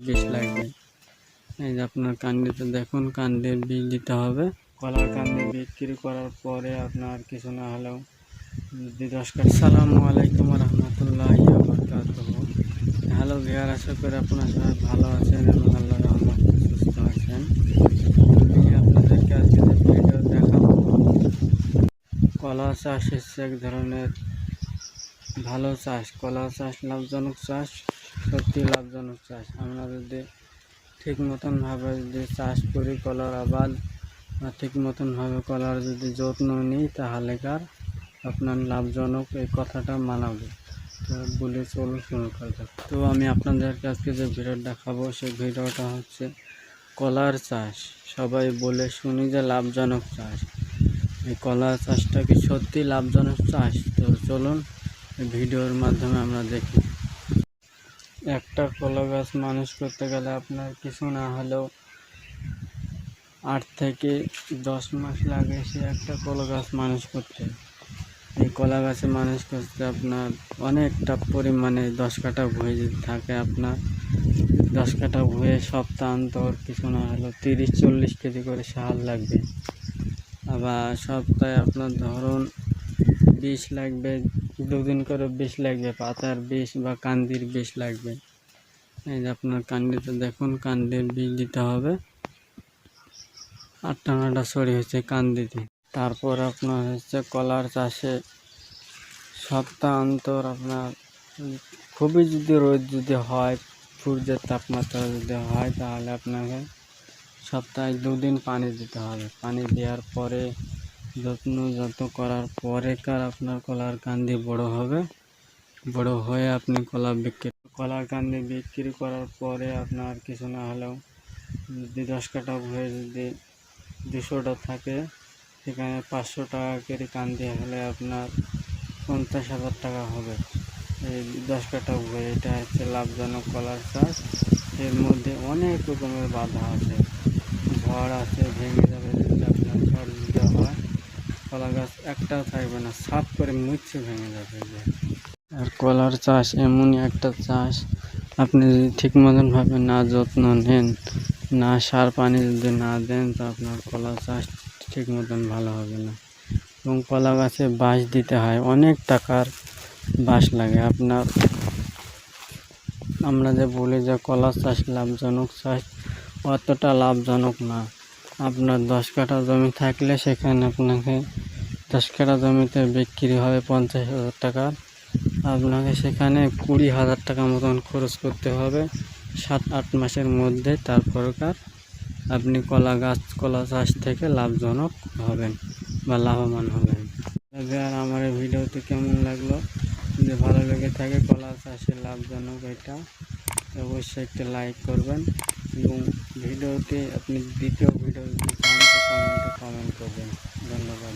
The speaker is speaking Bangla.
বীজ লাগবে। এই যে আপনার কান্দিতে দেখুন কান্দির বীজ দিতে হবে। কলার কান্দি বিক্রি করার পরে আপনার কিছু না হলেও কাঠ সালামু আলাইকুম রহমতুল্লাহ হ্যালো বিহার আশা করি আপনার সবাই ভালো আছেন এবং আল্লাহ রহমত সুস্থ আছেন। আপনাদেরকে আজকে যে ভিডিও দেখাবো, কলা চাষ হচ্ছে এক ধরনের ভালো চাষ। কলা চাষ লাভজনক চাষ। সত্যি লাভজনক চাষ। আমরা যদি ঠিক মতনভাবে যদি চাষ করি কলার আবাদ বা ঠিক মতনভাবে কলার যদি যত্ন নিই, তাহলে কার আপনার লাভজনক? এই কথাটা মানাবে। তো বলে চলুন শুরু করা যাক। তো আমি আপনাদের কাছে যে ভিডিও দেখাবো, সেই ভিডিওটা হচ্ছে কলার চাষ। সবাই বলে শুনি যে লাভজনক চাষ। এই কলা চাষটা কি সত্যি লাভজনক চাষ? তো চলুন ভিডিওর মাধ্যমে আমরা দেখি। একটা কলা গাছ মানুষ করতে গেলে আপনার কিছু না হলেও আট থেকে দশ মাস লাগে সে একটা কলা গাছ মানুষ করতে। এই কলা গাছে মানুষ করতে আপনার অনেকটা পরিমাণে দশ ভুঁই যদি থাকে আপনার, দশ কাঠা ভুঁয়ে সপ্তাহান্তর কিছু না হলেও তিরিশ চল্লিশ কেজি করে সার লাগবে। আবার সপ্তাহে আপনার ধরুন বিষ লাগবে, দুদিন করে বিষ লাগবে, পাতার বিষ বা কান্দির বিষ লাগবে। এই যে আপনার কান্দিতে দেখুন, কান্দির বিষ দিতে হবে। আটটা নটা ছড়ি হচ্ছে কান্দিতে। তারপর আপনার হচ্ছে কলার চাষে সপ্তাহ অন্তর আপনার, খুবই যদি রোদ যদি হয়, সূর্যের তাপমাত্রা যদি হয়, তাহলে আপনাকে সপ্তাহে দুদিন পানি দিতে হবে। পানি দেওয়ার পরে যত্ন যত্ন করার পরে কার আপনার কলার কান্দি বড় হবে? বড় হয়ে আপনি কলা বিক্রি, কলার কান্দি বিক্রি করার পরে আপনার কিছু না হলেও যদি দশ কাঠা হয়ে যদি দুশোটা থাকে, সেখানে পাঁচশো টাকা করে কান্দি হলে আপনার পঞ্চাশ হাজার টাকা হবে। এই দশ কাঠা হয়ে এটা হচ্ছে লাভজনক কলার চাষ। এর মধ্যে অনেক রকমের বাধা আছে। ঝড় আছে, ভেঙে যাবে যদি আপনার ঝড় দিতে হয় কলা গাছ একটাও থাকবে না, সাফ করে মুচ্ছে ভেঙে যাবে আর কলার চাষ এমনই একটা চাষ, আপনি যদি ঠিক মতনভাবে না যত্ন নেন, না সার পানি যদি না দেন, তো আপনার কলা চাষ ঠিক মতন ভালো হবে না। এবং কলা গাছে বাঁশ দিতে হয়, অনেক টাকার বাঁশ লাগে। আপনার, আমরা যে বলি যে কলা চাষ লাভজনক, চাষ অতটা লাভজনক না। আপনার দশ কাঠা জমি থাকলে সেখানে আপনাকে দশ কাটা জমিতে বিক্রি হবে পঞ্চাশ হাজার টাকা। আপনাকে সেখানে কুড়ি হাজার টাকা মতন খরচ করতে হবে। সাত, আট মাসের মধ্যে তারপরকার আপনি কলা গাছ, কলা চাষ থেকে লাভজনক হবেন বা লাভবান হবেন। আর আমার এই ভিডিওটি কেমন লাগল? যদি ভালো লেগে থাকে কলা চাষের লাভজনক এটা, অবশ্যই একটা লাইক করবেন এবং ভিডিওটি আপনি দ্বিতীয় ভিডিও কমেন্ট করবেন। ধন্যবাদ।